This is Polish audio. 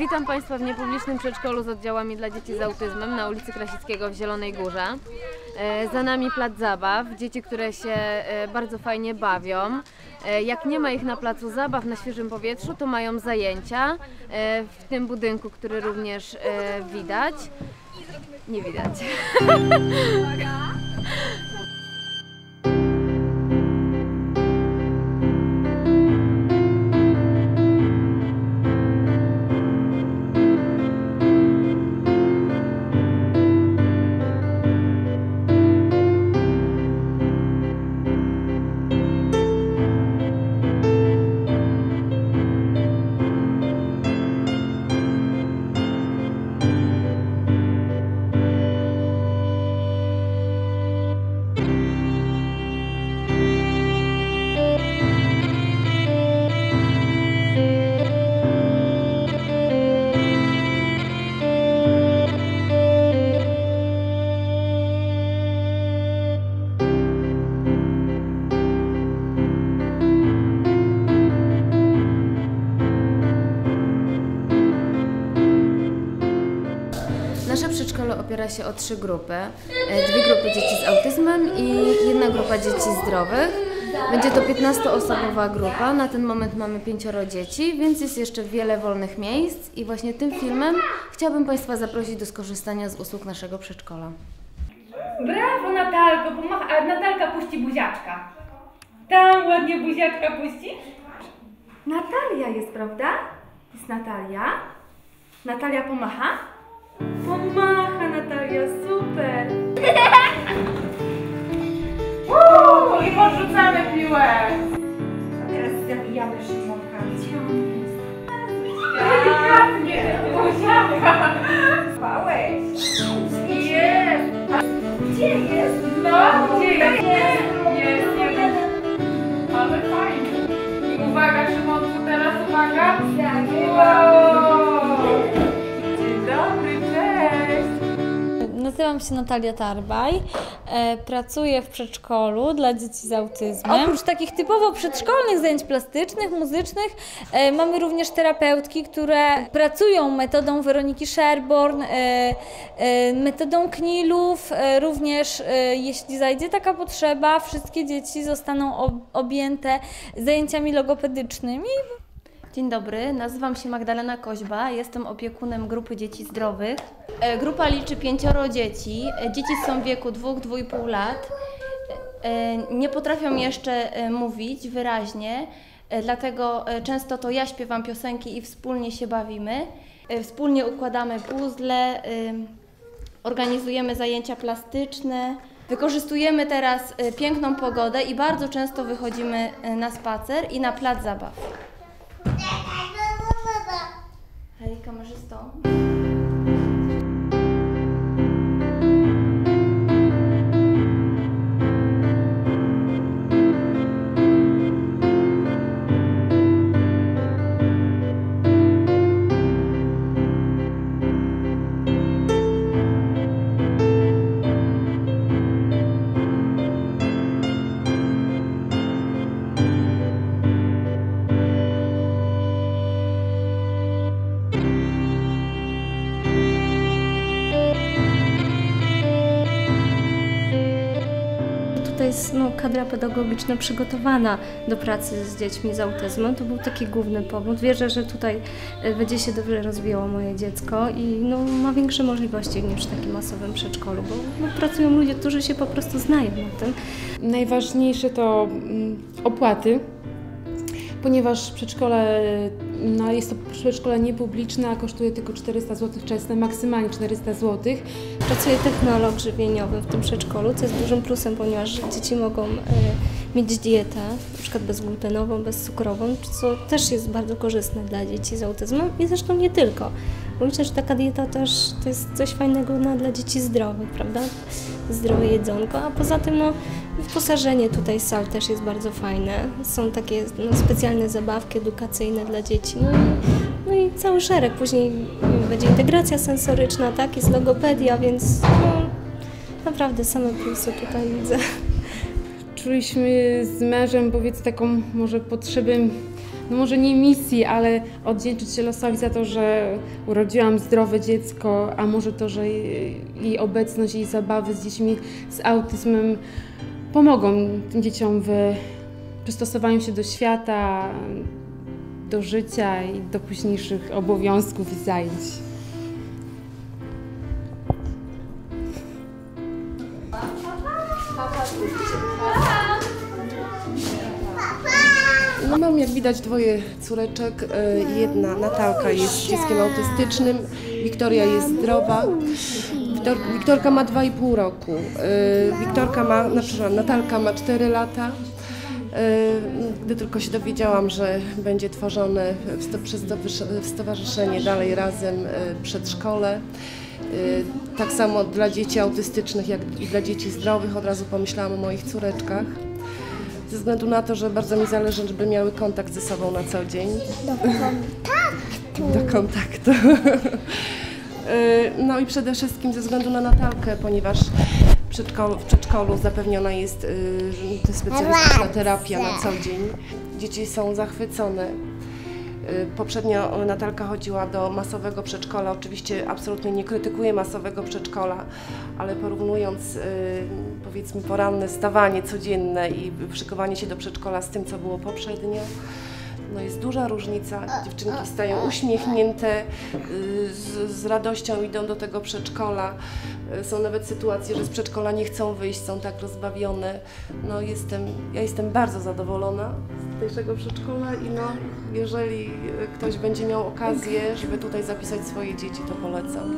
Witam Państwa w niepublicznym przedszkolu z oddziałami dla dzieci z autyzmem na ulicy Krasickiego w Zielonej Górze. E, Za nami plac zabaw, dzieci, które się e, bardzo fajnie bawią. E, Jak nie ma ich na placu zabaw na świeżym powietrzu, to mają zajęcia w tym budynku, który również widać. Nie widać. Nasze przedszkole opiera się o trzy grupy. E, Dwie grupy dzieci z autyzmem i jedna grupa dzieci zdrowych. Będzie to 15-osobowa grupa. Na ten moment mamy pięcioro dzieci, więc jest jeszcze wiele wolnych miejsc i właśnie tym filmem chciałabym Państwa zaprosić do skorzystania z usług naszego przedszkola. Brawo Natalko, pomach... a Natalka puści buziaczka. Tam ładnie buziaczka puści. Natalia jest, prawda? Jest Natalia. Natalia pomacha? Pomacha Natalia, super. Uuu, I podrzucamy piłę. A teraz zabijamy Szymonka. Gdzie on jest? Delikatnie, buziaka. Spałeś. Jest. Gdzie jest? No, gdzie jest? Jest, jeden. Ale fajnie. I uwaga, Szymonku, teraz uwaga. Wow. Nazywam się Natalia Tarbaj, e, pracuję w przedszkolu dla dzieci z autyzmem. Oprócz takich typowo przedszkolnych zajęć plastycznych, muzycznych, e, mamy również terapeutki, które pracują metodą Weroniki Sherborn, e, metodą knilów, również jeśli zajdzie taka potrzeba, wszystkie dzieci zostaną ob- objęte zajęciami logopedycznymi. Dzień dobry, nazywam się Magdalena Koźba, jestem opiekunem grupy dzieci zdrowych. E, Grupa liczy pięcioro dzieci. E, Dzieci są w wieku 2-2,5 lat. E, Nie potrafią jeszcze mówić wyraźnie, dlatego często to ja śpiewam piosenki i wspólnie się bawimy. Wspólnie układamy puzzle, organizujemy zajęcia plastyczne. Wykorzystujemy teraz piękną pogodę i bardzo często wychodzimy na spacer i na plac zabaw. Câmara Gestão. Kadra pedagogiczna przygotowana do pracy z dziećmi z autyzmem. To był taki główny powód. Wierzę, że tutaj e, będzie się dobrze rozwijało moje dziecko i no, ma większe możliwości niż w takim masowym przedszkolu, bo no, pracują ludzie, którzy się po prostu znają na tym. Najważniejsze to mm, opłaty, ponieważ przedszkole, no jest to przedszkole niepubliczne, a kosztuje tylko 400 zł, często maksymalnie 400 zł. Pracuję technolog żywieniowy w tym przedszkolu, co jest dużym plusem, ponieważ dzieci mogą e, mieć dietę, przykład bezglutenową, bezcukrową, co też jest bardzo korzystne dla dzieci z autyzmem i zresztą nie tylko. Myślę, że taka dieta też to jest coś fajnego no, dla dzieci zdrowych, prawda? Zdrowe jedzonko, a poza tym no, wyposażenie tutaj sal też jest bardzo fajne. Są takie no, specjalne zabawki edukacyjne dla dzieci. No i, no i cały szereg. Później będzie integracja sensoryczna, tak? Jest logopedia, więc no, naprawdę same plusy tutaj widzę. Czuliśmy z mężem, powiedz, taką może potrzebę no może nie misji, ale odwdzięczyć się losowi za to, że urodziłam zdrowe dziecko, a może to, że jej jej obecność, jej zabawy z dziećmi z autyzmem pomogą tym dzieciom w przystosowaniu się do świata, do życia i do późniejszych obowiązków i zajęć. No mam jak widać dwoje córeczek. E, Jedna Natalka jest dzieckiem autystycznym, Wiktoria jest zdrowa. Wiktor, Wiktorka ma 2,5 roku. E, Wiktorka ma, znaczy przepraszam, Natalka ma 4 lata. E, Gdy tylko się dowiedziałam, że będzie tworzone przez stowarzyszenie Dalej Razem przedszkole, tak samo dla dzieci autystycznych, jak i dla dzieci zdrowych, od razu pomyślałam o moich córeczkach ze względu na to, że bardzo mi zależy, żeby miały kontakt ze sobą na co dzień. Do kontaktu. Do kontaktu. Y, No i przede wszystkim ze względu na Natalkę, ponieważ w przedszkolu, w przedszkolu zapewniona jest y, specjalistyczna terapia na co dzień. Dzieci są zachwycone. Y, Poprzednio Natalka chodziła do masowego przedszkola. Oczywiście absolutnie nie krytykuję masowego przedszkola, ale porównując y, powiedzmy poranne stawanie codzienne i szykowanie się do przedszkola z tym, co było poprzednio, no jest duża różnica. Dziewczynki stają uśmiechnięte, y, z, z radością idą do tego przedszkola. Y, Są nawet sytuacje, że z przedszkola nie chcą wyjść, są tak rozbawione. No jestem, ja jestem bardzo zadowolona z tegaszego przedszkola i no, jeżeli ktoś będzie miał okazję, żeby tutaj zapisać swoje dzieci, to polecam.